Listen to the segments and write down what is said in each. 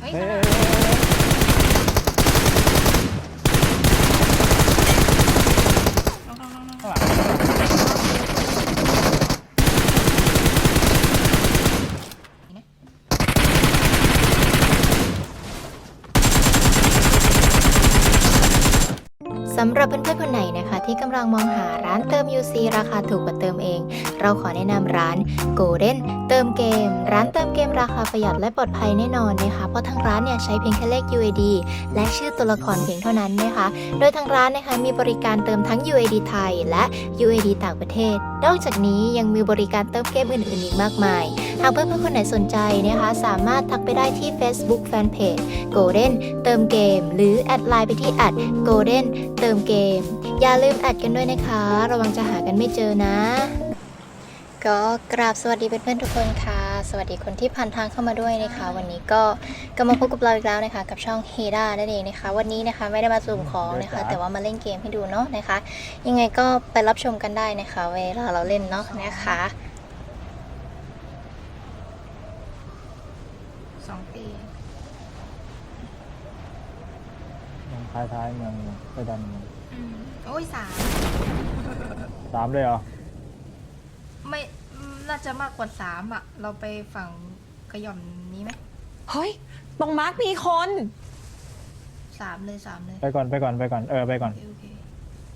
เฮ้ยเฮ้ยข้างหเฮ้น้ายลงลงลงลงข้างหลังสำหรับเพื่อนๆคนำลังมองหาร้านเติม UC ราคาถูกกว่าเติมเอง เราขอแนะนำร้าน Golden เติมเกม ร้านเติมเกมราคาประหยัดและปลอดภัยแน่นอนนะคะ เพราะทางร้านเนี่ยใช้เพียงแค่เลข UAD และชื่อตัวละครเพียงเท่านั้นนะคะ โดยทางร้านนะคะมีบริการเติมทั้ง UAD ไทย และ UAD ต่างประเทศ นอกจากนี้ยังมีบริการเติมเกมอื่นๆอีกมากมาย หากเพื่อนๆคนไหนสนใจนะคะ สามารถทักไปได้ที่ Facebook Fanpage Golden เติมเกม หรือแอดไลน์ไปที่ @golden เติมเกม อย่าลืมแอดกันด้วยนะคะ ระวังจะหากันไม่เจอนะ ก็กราบสวัสดีเพื่อนๆทุกคนค่ะ สวัสดีคนที่ผ่านทางเข้ามาด้วยนะคะ วันนี้ก็ก็มาพบกับเราอีกแล้วนะคะ กับช่อง h ฮด a นั่นเองนะคะ วันนี้นะคะไม่ได้มาสุ่มของนะคะ แต่ว่ามาเล่นเกมให้ดูเนาะนะคะ ยังไงก็ไปรับชมกันได้นะคะ เวลาเราเล่นเนาะนะคะสองปีเมืองท้ายท้ายๆเมืองไปดันเมือง อืมโอ้ยสามสามเลยเหรอ ไม่น่าจะมากกว่าสามอะ เราไปฝั่งกระหย่อมนี้ไหมเฮ้ย ตรงมาร์กมีคน สามเลยสามเลยไปก่อนไปก่อนไปก่อนเออไปก่อน โอเคโอเค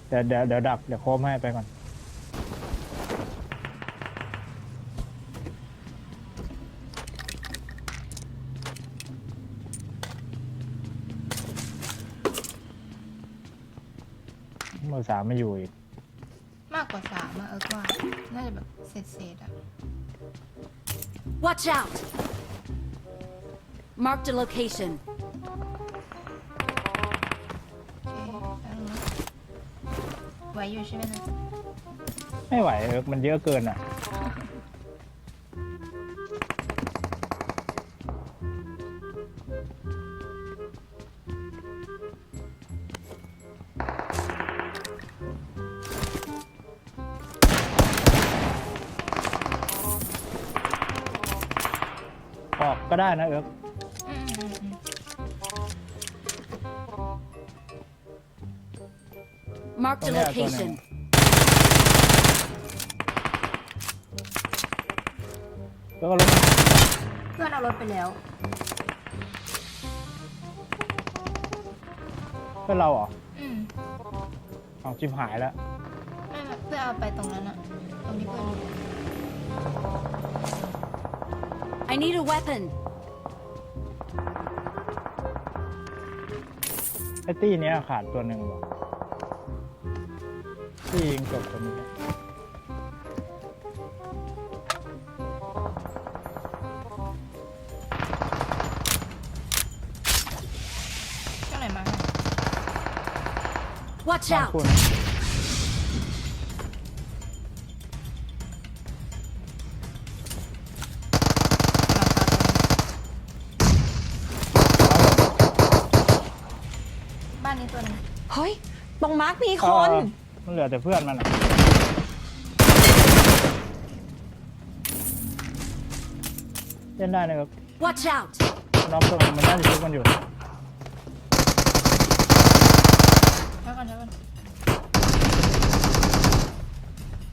เดี๋ยวเดี๋ยวเดี๋ยวดักเดี๋ยวโคมให้ไปก่อน เมือสามไม่อยู่อีก มากกว่าสามอะเออก็ว่าน่าจะแบบเศษเศษๆอะ Watch out! Marked a location. โอเคแล้วนะไหวอยู่ใช่ไหมนะไม่ไหวเออมันเยอะเกินอะ ได้นะเอิร์กอืมอืมอืม Marked a Oh, yeah, go location. แล้วก็ลงมาเพื่อนเอารถไปแล้ว เพื่อนเราเหรออืมเอาจิบหายแล้วไม่ไม่เพื่อนเอาไปตรงนั้นอะตรงนี้เพื่อนอยู่ I need a weapon. อ้ตี้เนี้ยขาดตัวหนึ่งว่ะตี้ยิงจบคนนี้ข้างไหนมา Watch บ้าน out! คุณ บ้านนี้ตัวหนึงเฮ้ย ตรงมาร์กมีคเอนอมันเหลือแต่เพื่อนมันอะเล่นได้นะครับ Watch out! น้องตัวมันมันน่าจะชุบมันอยู่แล้วก่อนแล้วก่อ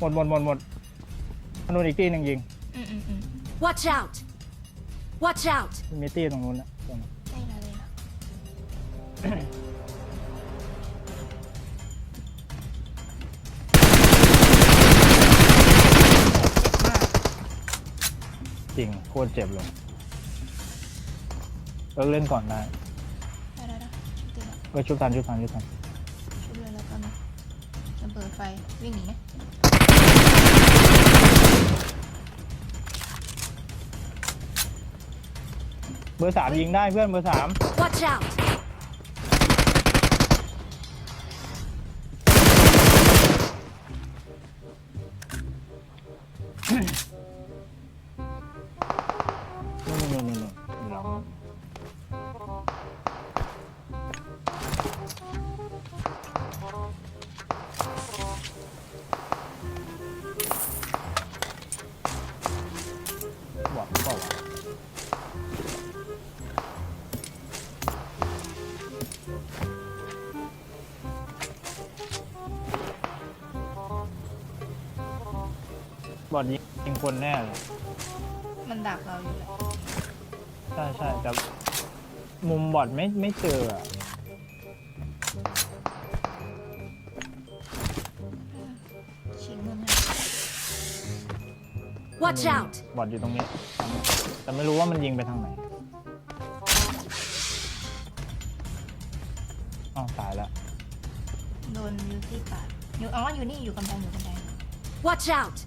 นหมดหมดหมดหมดมนุษย์อีกตีหนึ่งยิง อืมอืมอืม Watch out! Watch out! มีตีตรงนู้นนะตรงนั้น ได้แล้วเลยนะ จ็บมากจริงโคตรเจ็บเลยเลิกเล่นก่อนได้ได้ได้ได้ชุบตีละเออชุบทันชุบทันชุบทันชุบเลยแล้วกันนะระเบิดไฟวิ่งหนีนะเบอร์สามยิงได้เพื่อนเบอร์สาม Watch out! คนแน่เลยมันดักเราอยู่แหละใช่ใช่แต่มุมบอดไม่ไม่เจออะชิงมันให้ Watch out! บอดอยู่ตรงนี้ แต่ไม่รู้ว่ามันยิงไปทางไหนอ้าวตายแล้วโดนยูซี่ปาดอยู่อ๋ออยู่นี่อยู่กำแพงอยู่กำแพง Watch out!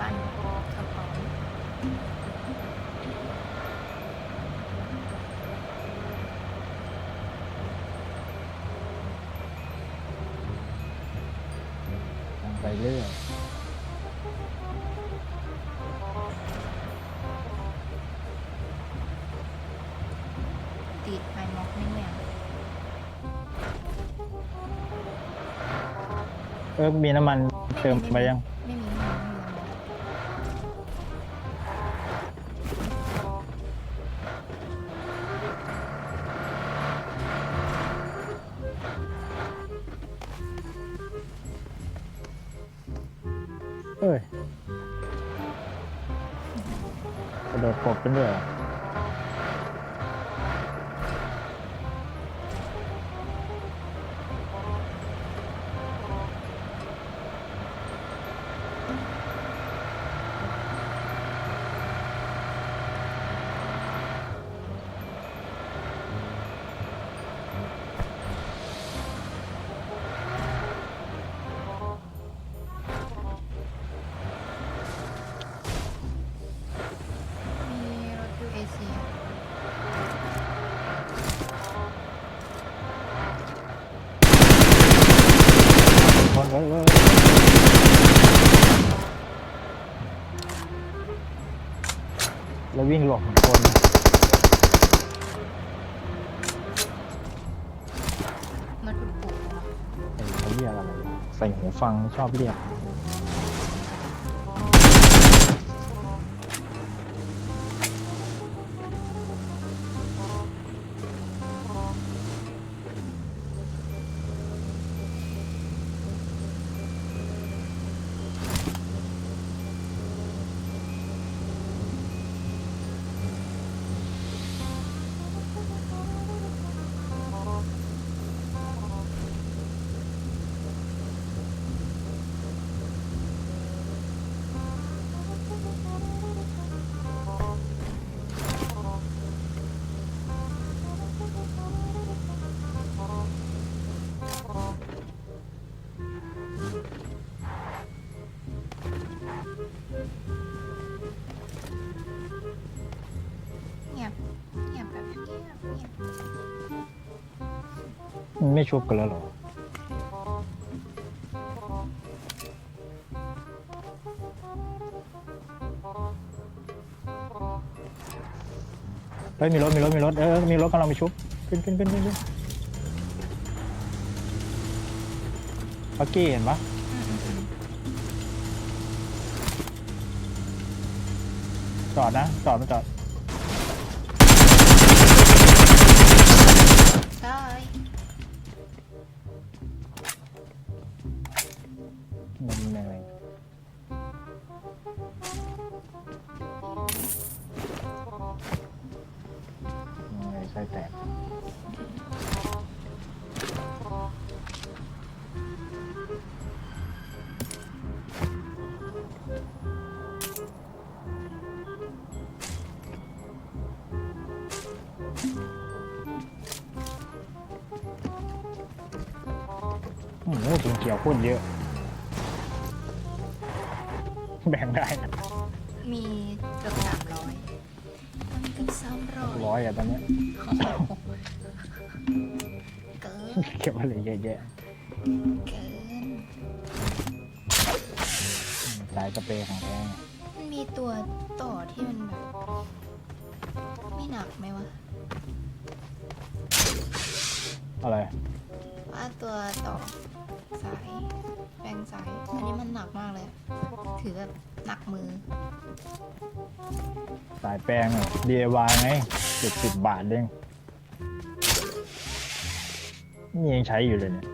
บ้านเขาของทางไปเรื่อยติดไฮม็อกไหม่เนี่ย เออมีน้ำมันเติมไปยัง เอ้ยกระโดดกบเป็นด้วย ววิ่งหลบเหมือนคนมาถูกปลูกเออเขาเรียกอะไรใส่หูฟังชอบเรียก ไม่ชุบกันแล้วเหรอ เฮ้ยมีรถมีรถมีรถเออมีรถกำลังไปชุบขึ้นขึ้นขึ้นขึ้นขึ้นปักกี้เห็นปะอืมอืมอืมจอดนะจอดมาจอดได้ โอ้โหถุงเขียวโคตรเยอะ แบ่งได้มีเกือบสามร้อยมันเกือบสามร้อยร้อยอะตอนเนี้ยเกินเก็บอะไรเยอะแยะเกินสายสเปรย์ของแท้มันมีตัวต่อที่มันแบบไม่หนักไหมวะ มันหนักมากเลย ถือแบบหนักมือ สายแปลงอะ DIY ไงเจ็ดสิบบาทเองนี่ยังใช้อยู่เลยเนี่ย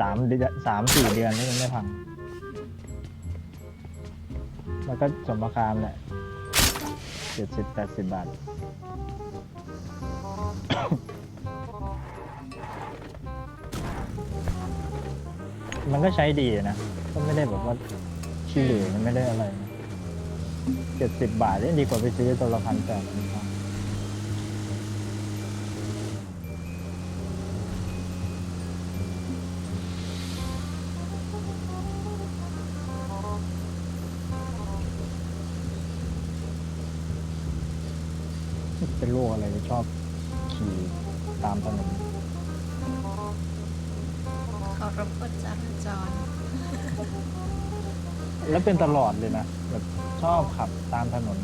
สามเดือนสามสี่เดือนแล้วยังไม่พัง แล้วก็สมราคามแหละเจ็ดสิบแปดสิบบาท มันก็ใช้ดีนะ ก็ไม่ได้แบบว่าขี้เหร่มันไม่ได้อะไรเจ็ดสิบบาทนี่ดีกว่าไปซื้อตัวละพันแปดเก้าเป็นโรคอะไรชอบขี่ตามถนนเขารบกวนจราจร แล้วเป็นตลอดเลยนะแบบชอบขับตามถนน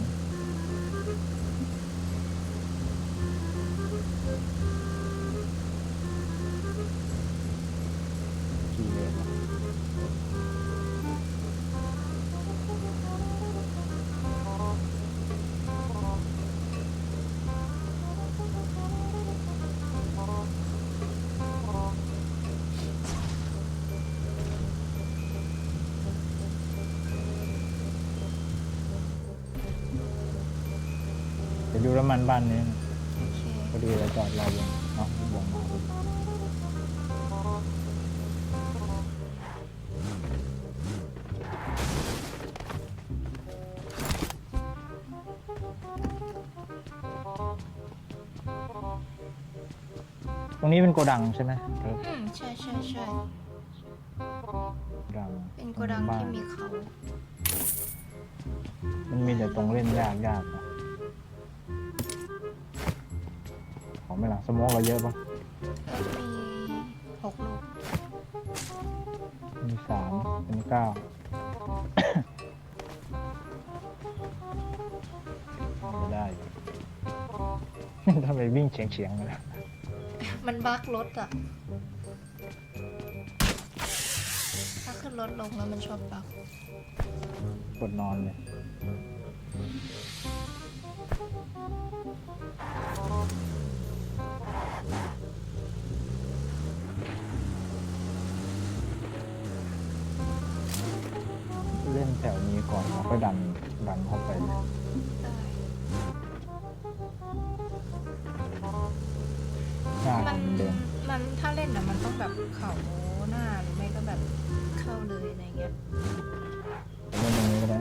ไปดูน้ำมันบ้านนี้นะโอเคพอดีเราจอดรอวงเนาะวงมาพอดีตรงนี้เป็นโกดังใช่ไหมเอออืมใช่ใช่ใช่โกดังเป็นโกดังบ้าที่นมีเขา มันมีแต่ตรงเล่นยากยากอะ ของไม่หลังสโมองเราเยอะปะก็มีหกลูกมีสามเป็นเก้าไม่ได้ทำไมวิ่งเฉียงเฉียงๆกันนะมันบักรถอะถ้าขึ้นรถลงแล้วมันชอบบักกดนอนเลย ถวนี้ก่อนแล้วก็ดันดันเข้าไปได้หน้ามันเหมือนเดิมมันถ้าเล่นอะมันต้องแบบเข่าหน้าหรือไม่ก็แบบเข้าเลยอะไรเงี้ย เล่นตรงนี้ก็ได้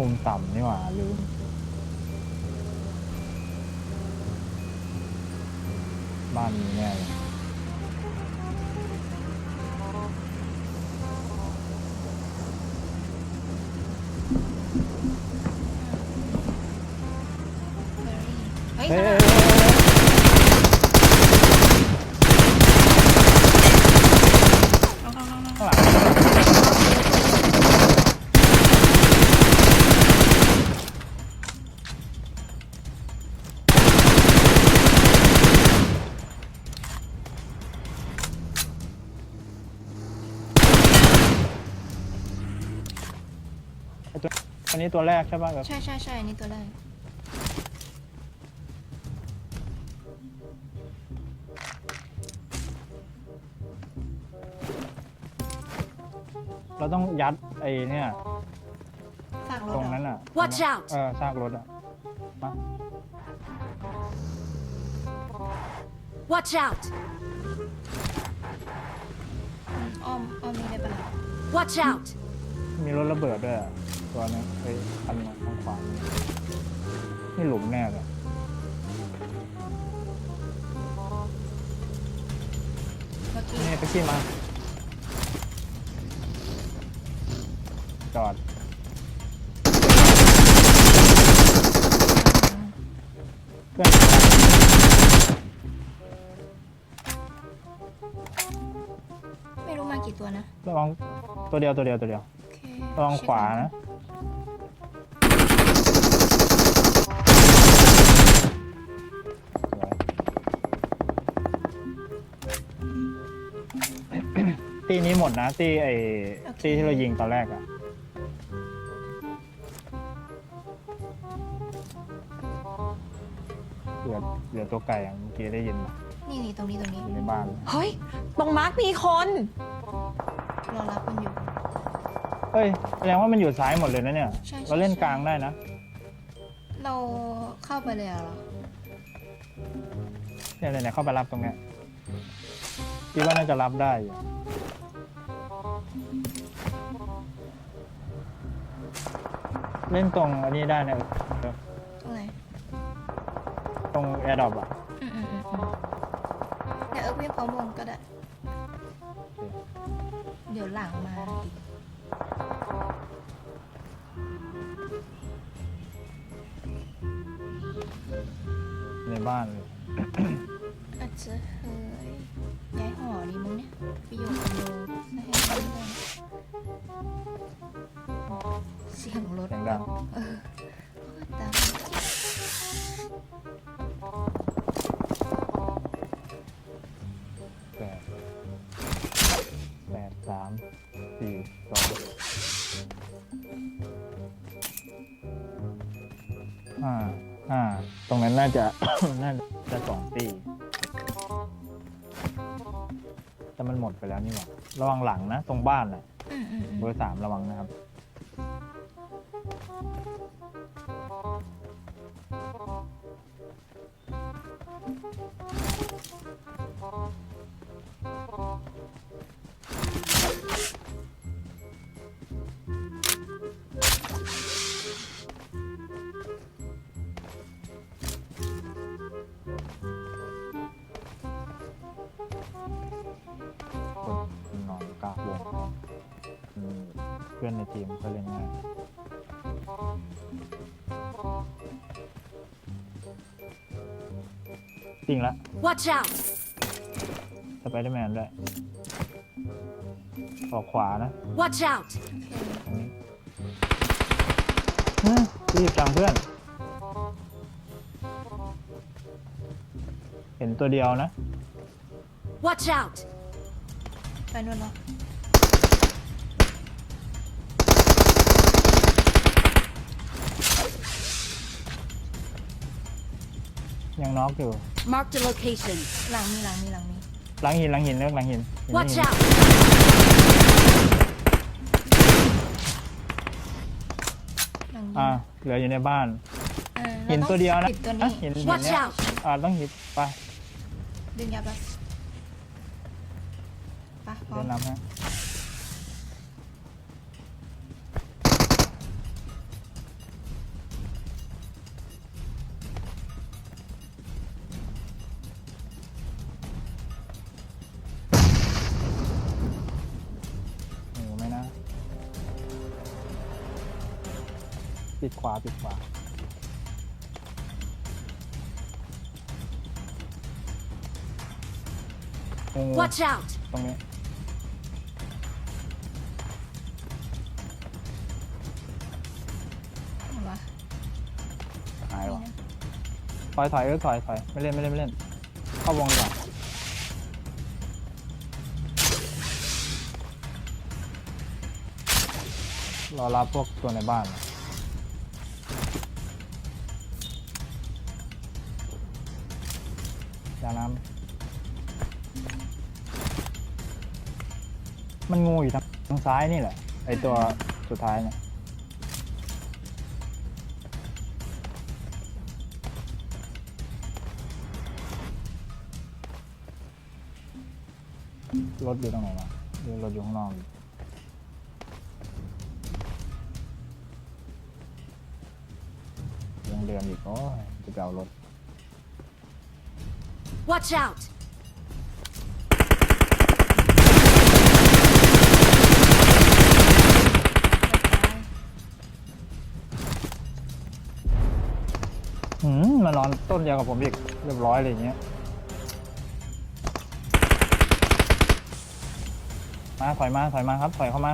มมุมต่ำนี่หว่าลืม นนี้ตัวแรกใช่ป่ะแบบใช่ใช่ใช่อันนี้ตัวแรกเราต้องยัดไอ้เนี่ยฝากรถตรงเหรนั้นออะ Watch out เออซากรถอะมา Watch out! อ้อมอ้อมนี่ได้ปะล่ะ Watch out! มีรถระเบิดด้วยอะ ตัวนี้ไปคันมาข้างขวานี่นี่หลุมแน่เลยเมื่อกี้นี่ไปขี้มา จอด เพื่อนไม่รู้มากี่ตัวนะระวังตัวเดียวตัวเดียวตัวเดียวโอเคระวังเช็คขวาก่อ ตีนี้หมดนะตีไอ้ตีที่เรายิงตอนแรกอะเหลือเหลือตัวไก่อะเมื่อกี้ได้ยินปะนี่นี่ตรงนี้ตรงนี้อยู่ในบ้านเฮ้ยตรงมาร์กมีคนรอรับมันอยู่เฮ้ยแสดงว่ามันอยู่ซ้ายหมดเลยนะเนี่ย ใช่ใช่ เราเล่นใช่กลางได้นะเราเข้าไปเลยเหรอเนี่ยเนี่ยเนี่ยเข้าไปรับตรงเนี้ยคิดว่าน่าจะรับได้อยู่ เล่นตรงอันนี้ได้นะเออตรงไหนตรงแอร์ดรอปอะอืมอืมอืมอืมเดี๋ยวเอิร์กวิ่งพร้อมวงก็ได้ เดี๋ยวหลังมาอีกในบ้านเลยอาจจะเคยย้ายหอดีมั้งเนี่ยไปอยู่คอนโด เสียงรถเสียงดังเออดังแปดแปดสามสี่สองห้าห้าตรงนั้นน่าจะ น่าจะสองตีแต่มันหมดไปแล้วนี่หว่าระวังหลังนะ ตรงบ้านน่ะ เบอร์สามระวังนะครับ พื่อนในทีมก็เล่นง่ายจริงละ Watch out! สไปเดอร์แมนด้วยออกขวานะ Watch out! ตรงนี้เฮ้ยรีบจังเพื่อน เห็นตัวเดียวนะ Watch out! ไปนู่นแล้ว ยังน็อกอยู่ Marked a location. หลังมีหลังมีหลังมีหลังหินหลังหินเลือกหลังหินหิน Watch หิน out! หลังยิงอ่าเหลืออยู่ในบ้าน เออหินตัวเดียวนะปิดตัวอะนี้หินหิน Watch เนี่ย out! อ่าต้องหินไปดึงยับแล้วไปพร้อเดิมนนำฮะ ปิดขวาปิดขวาโอ้ Watch out! ตรงนี้เห็นปะหายนี่ว่ะนะถอยถอยเออถอยถอยไม่เล่นไม่เล่นไม่เล่น เข้าวงดีกว่าเรารับพวกตัวในบ้านนะ ยาน้ำมันงูอยู่ทางทางซ้ายนี่แหละ ไอตัวสุดท้ายเนี่ยรถอยู่ตรงไหนวะอยู่มีรถอยู่ข้างนอกอีกยังเดือนอีกโอ้ยจะไปเอารถ Watch out! หืมมานอนต้นเดียวกับผมอีกเรียบร้อยอย่างเงี้ย มาถอยมาถอยมาครับถอยเข้ามา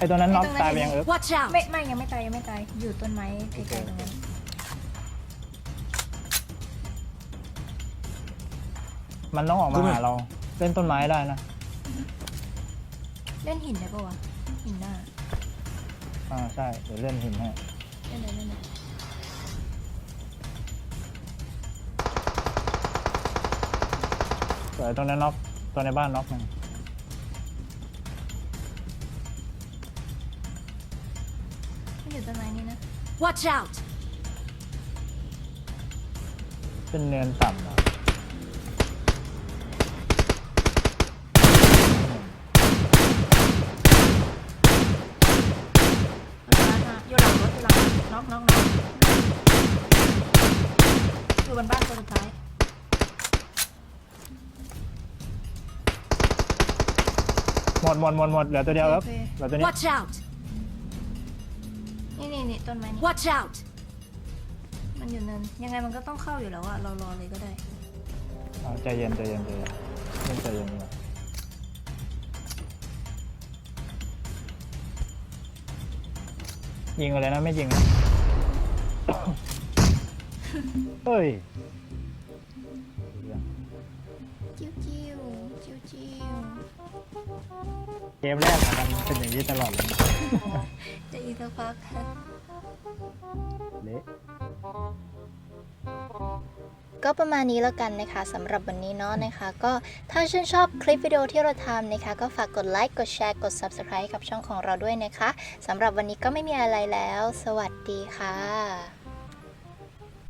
ไอตัวนั้นน็อกตายไปยังเอิร์ก Watch out! ไม่ไม่ยังไม่ตายยังไม่ตาย อยู่ต้นไม้ไกลๆตรงนั้นมันต้องออกมาหาเราเล่นต้นไม้ได้นะเล่นหินได้ปะวะหินหน้าอ่าใช่เดี๋ยวเล่นหินให้เล่นเลยเล่นเลยสวยตรงนั้นน็อกตัวในบ้านน็อกหนึ่ง Watch out! เป็นเนินต่ำอะอยู่หลังรถอยู่หลังรถน็อกน็อกน็อกอยู่บนบ้านตัวสุดท้าย หมดหมดหมดหมดเหลือตัวเดียวครับโอเค เหลือตัวนี้ Watch out! นี่นี่นี่ต้นไม้นี่ Watch out! มันอยู่เนินยังไงมันก็ต้องเข้าอยู่แล้วอะเรารอเลยก็ได้ อ่าใจเย็นใจเย็นใจเย็นเล่นใจเย็นดีกว่ายิงอะไรนะไม่ยิงนะ เฮ้ยจิ้วจิ้วจิ้วจิ้วเกมแรกของมันเป็นอย่างนี้ตลอดเลยจะอีกสักพัก เละก็ประมาณนี้แล้วกันนะคะสำหรับวันนี้เนาะนะคะ ก็ถ้าชื่นชอบคลิปวิดีโอที่เราทำนะคะ ก็ฝากกดไลค์กดแชร์กด Subscribe กับช่องของเราด้วยนะคะสำหรับวันนี้ก็ไม่มีอะไรแล้ว สวัสดีค่ะ